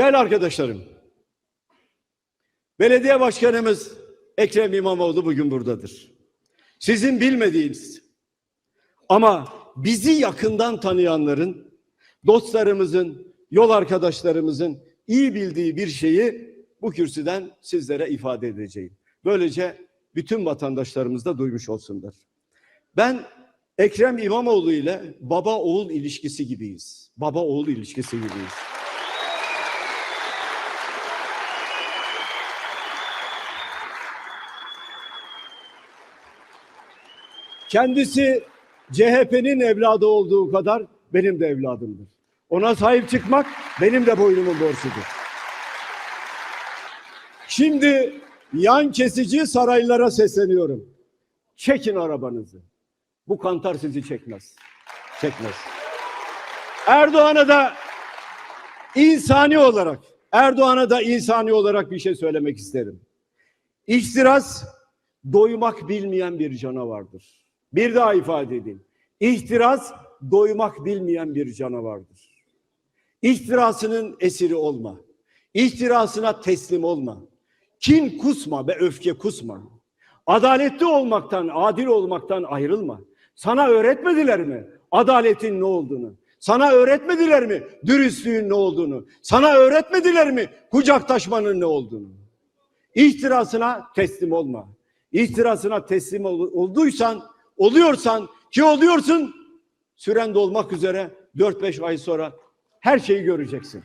Değerli arkadaşlarım, belediye başkanımız Ekrem İmamoğlu bugün buradadır. Sizin bilmediğiniz ama bizi yakından tanıyanların, dostlarımızın, yol arkadaşlarımızın iyi bildiği bir şeyi bu kürsüden sizlere ifade edeceğim. Böylece bütün vatandaşlarımız da duymuş olsunlar. Ben Ekrem İmamoğlu ile baba oğul ilişkisi gibiyiz. Baba oğul ilişkisi gibiyiz. Kendisi CHP'nin evladı olduğu kadar benim de evladımdır. Ona sahip çıkmak benim de boynumun borcudur. Şimdi yan kesici saraylara sesleniyorum. Çekin arabanızı. Bu kantar sizi çekmez. Çekmez. Erdoğan'a da insani olarak, Erdoğan'a da insani olarak bir şey söylemek isterim. İhtiras doymak bilmeyen bir canavardır. Bir daha ifade edeyim. İhtiras doymak bilmeyen bir canavardır. İhtirasının esiri olma. İhtirasına teslim olma. Kin kusma ve öfke kusma. Adaletli olmaktan, adil olmaktan ayrılma. Sana öğretmediler mi adaletin ne olduğunu? Sana öğretmediler mi dürüstlüğün ne olduğunu? Sana öğretmediler mi kucaktaşmanın ne olduğunu? İhtirasına teslim olma. İhtirasına teslim ol- olduysan, oluyorsan ki oluyorsun süren dolmak üzere 4-5 ay sonra her şeyi göreceksin.